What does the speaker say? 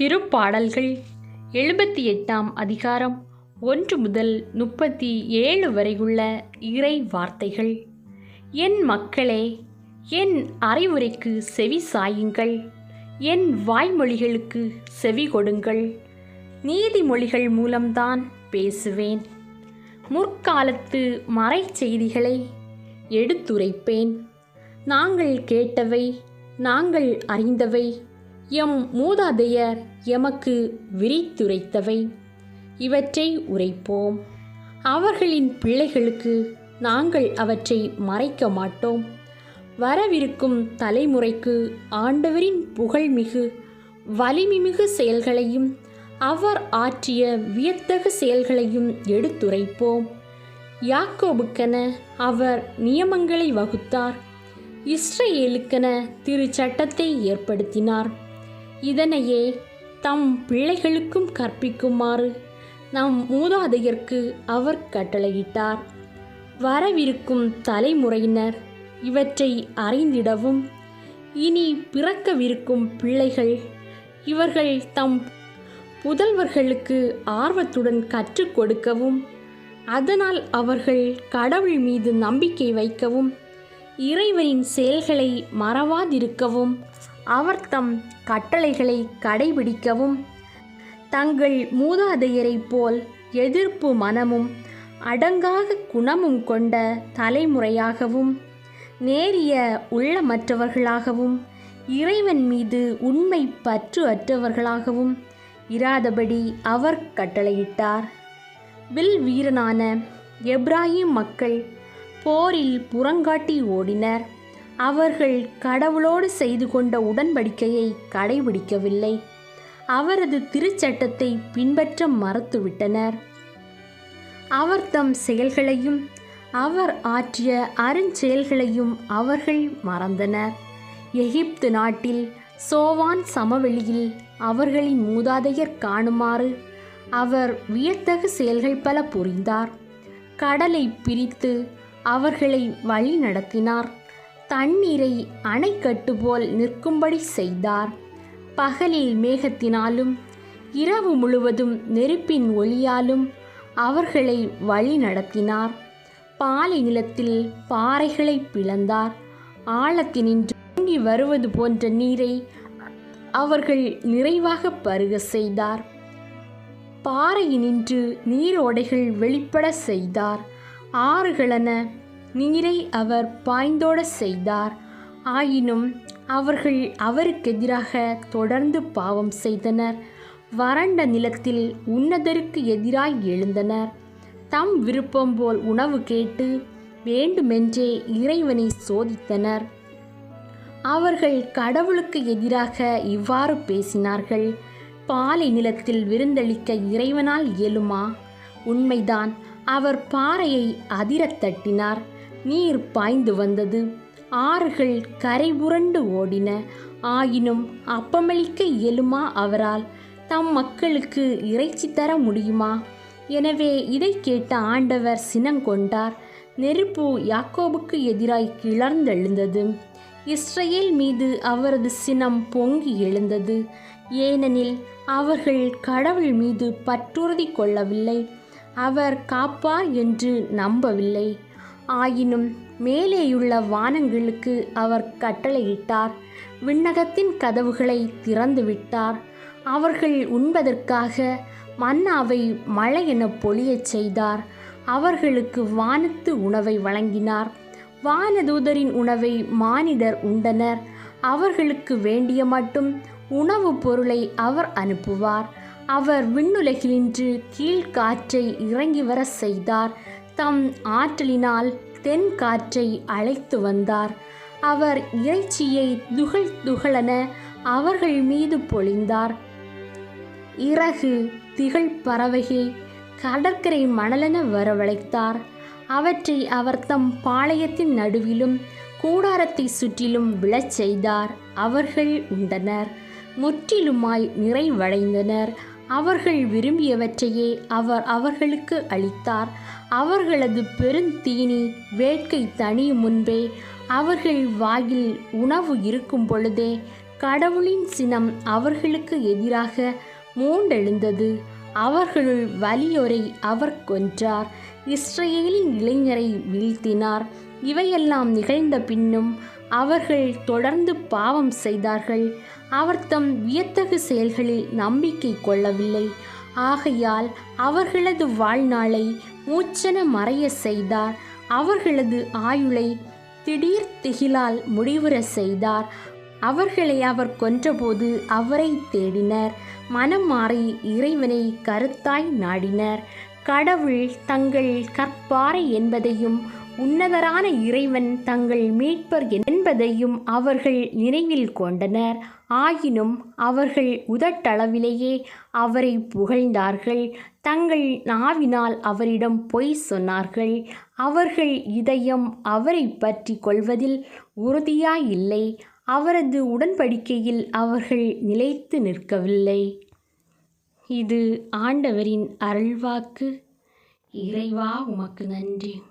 திருப்பாடல்கள் எழுபத்தி எட்டாம் அதிகாரம் ஒன்று முதல் முப்பத்தி ஏழு வரையுள்ள இறை வார்த்தைகள். என் மக்களே என் அறிவுரைக்கு செவி சாயுங்கள். என் வாய்மொழிகளுக்கு செவி கொடுங்கள். நீதிமொழிகள் மூலம்தான் பேசுவேன். முற்காலத்து மறைச்செய்திகளை எடுத்துரைப்பேன். நாங்கள் கேட்டவை நாங்கள் அறிந்தவை எம் மூதாதையர் எமக்கு விரித்துரைத்தவை. இவற்றை உரைப்போம். அவர்களின் பிள்ளைகளுக்கு நாங்கள் அவற்றை மறைக்க மாட்டோம். வரவிருக்கும் தலைமுறைக்கு ஆண்டவரின் புகழ்மிகு வலிமைமிகு செயல்களையும் அவர் ஆற்றிய வியத்தகு செயல்களையும் எடுத்துரைப்போம். யாக்கோபுக்கென அவர் நியமங்களை வகுத்தார். இஸ்ரேலுக்கென திரு சட்டத்தை ஏற்படுத்தினார். இதனையே தம் பிள்ளைகளுக்கும் கற்பிக்குமாறு நம் மூதாதையர்க்கு அவர் கட்டளையிட்டார். வரவிருக்கும் தலைமுறையினர் இவற்றை அறிந்திடவும் இனி பிறக்கவிருக்கும் பிள்ளைகள் இவர்கள் தம் புதல்வர்களுக்கு ஆர்வத்துடன் கற்றுக் கொடுக்கவும் அதனால் அவர்கள் கடவுள் மீது நம்பிக்கை வைக்கவும் இறைவனின் செயல்களை மறவாதிருக்கவும் அவர் தம் கட்டளைகளை கடைபிடிக்கவும். தங்கள் மூதாதையரைப் போல் எதிர்ப்பு மனமும் அடங்காத குணமும் கொண்ட தலைமுறையாகவும் நேரிய உள்ளமற்றவர்களாகவும் இறைவன் மீது உண்மை பற்று அற்றவர்களாகவும் இராதபடி அவர் கட்டளையிட்டார். வில் வீரனான எப்ராஹிம் மக்கள் போரில் புறங்காட்டி ஓடினர். அவர்கள் கடவுளோடு செய்து கொண்ட உடன்படிக்கையை கடைபிடிக்கவில்லை. அவரது திருச்சட்டத்தை பின்பற்ற மறுத்துவிட்டனர். அவர் தம் செயல்களையும் அவர் ஆற்றிய அருஞ்செயல்களையும் அவர்கள் மறந்தனர். எகிப்து நாட்டில் சோவான் சமவெளியில் அவர்களின் மூதாதையர் காணுமாறு அவர் வியத்தகு செயல்கள் பல புரிந்தார். கடலை பிரித்து அவர்களை வழி நடத்தினார் தண்ணீரை அணைக்கட்டு போல் நிற்கும்படி செய்தார். பகலில் மேகத்தினாலும் இரவு முழுவதும் நெருப்பின் ஒளியாலும் அவர்களை வழி நடத்தினார். பாலை நிலத்தில் பாறைகளை பிளந்தார். ஆழத்தினின்று தூங்கி வருவது போன்ற நீரை அவர்கள் நிறைவாக பருக செய்தார். பாறையினின்று நீரோடைகள் வெளிப்பட செய்தார். ஆறுகளென நீரை அவர் பாய்ந்தோட செய்தார். ஆயினும் அவர்கள் அவருக்கெதிராக தொடர்ந்து பாவம் செய்தனர். வறண்ட நிலத்தில் உன்னதருக்கு எதிராய் எழுந்தனர். தம் விருப்பம் போல் உணவு கேட்டு வேண்டுமென்றே இறைவனை சோதித்தனர். அவர்கள் கடவுளுக்கு எதிராக இவ்வாறு பேசினார்கள். பாலை நிலத்தில் விருந்தளிக்க இறைவனால் இயலுமா? உண்மைதான் அவர் பாறையை அதிரத் தட்டினார். நீர் பாய்ந்து வந்தது. ஆறுகள் கரை புரண்டு ஓடின. ஆயினும் அப்பமளிக்க இயலுமா அவரால்? தம் மக்களுக்கு இறைச்சி தர முடியுமா? எனவே இதை கேட்ட ஆண்டவர் சினங்கொண்டார். நெருப்பு யாக்கோபுக்கு எதிராய் கிளர்ந்தெழுந்தது. இஸ்ரேல் மீது அவரது சினம் பொங்கி எழுந்தது. ஏனெனில் அவர்கள் கடவுள் மீது பற்றுறுதி கொள்ளவில்லை. அவர் காப்பார் என்று நம்பவில்லை. ஆயினும் மேலேயுள்ள வானங்களுக்கு அவர் கட்டளையிட்டார். விண்ணகத்தின் கதவுகளை திறந்து விட்டார் அவர்கள் உண்பதற்காக மன்னாவை மழை என பொழியச் செய்தார். அவர்களுக்கு வானத்து உணவை வழங்கினார். வானதூதரின் உணவை மானிடர் உண்டனர். அவர்களுக்கு வேண்டிய மட்டும் உணவுப் பொருளை அவர் அனுப்புவார். அவர் விண்ணுலகிலின்று கீழ்காற்றை இறங்கி வர செய்தார். தம் ஆற்றலினால் தென் காற்றை அழைத்து வந்தார். அவர் இறைச்சியை துகள் துகளென அவர்கள் மீது பொழிந்தார். இறகு திகழ் பறவையை கடற்கரை மணலென வரவழைத்தார். அவற்றை அவர் தம் பாளையத்தின் நடுவிலும் கூடாரத்தை சுற்றிலும் விழச் செய்தார். அவர்கள் உண்டனர். முற்றிலுமாய் நிறைவடைந்தனர். அவர்கள் விரும்பியவற்றையே அவர் அவர்களுக்கு அளித்தார். அவர்களது பெருந்தீனி வேட்கை தணியும் முன்பே அவர்கள் வாயில் உணவு இருக்கும் பொழுதே கடவுளின் சினம் அவர்களுக்கு எதிராக மூண்டெழுந்தது. அவர்களுள் வலியோரை அவர் கொன்றார். இஸ்ரேலின் இளைஞரை வீழ்த்தினார். இவையெல்லாம் நிகழ்ந்த பின்னும் அவர்கள் தொடர்ந்து பாவம் செய்தார்கள். அவர் தம் வியத்தகு செயல்களில் நம்பிக்கை கொள்ளவில்லை. ஆகையால் அவர்களது வாழ்நாளை மூச்சன மறைய செய்தார். அவர்களது ஆயுளை திடீர் திகிலால் முடிவுற செய்தார். அவர்களை அவர் கொன்றபோது அவரை தேடினர். மனம் மாறி இறைவனை கருத்தாய் நாடினர். கடவுள் தங்கள் கற்பாறை என்பதையும் உன்னதரான இறைவன் தங்கள் மீட்பர் என்பதையும் அவர்கள் நினைவில் கொண்டனர். ஆயினும் அவர்கள் உதட்டளவிலேயே அவரை புகழ்ந்தார்கள். தங்கள் நாவினால் அவரிடம் பொய் சொன்னார்கள். அவர்கள் இதயம் அவரை பற்றி கொள்வதில் உறுதியாயில்லை. அவரது உடன்படிக்கையில் அவர்கள் நிலைத்து நிற்கவில்லை. இது ஆண்டவரின் அருள்வாக்கு. இறைவா உமக்கு நன்றி.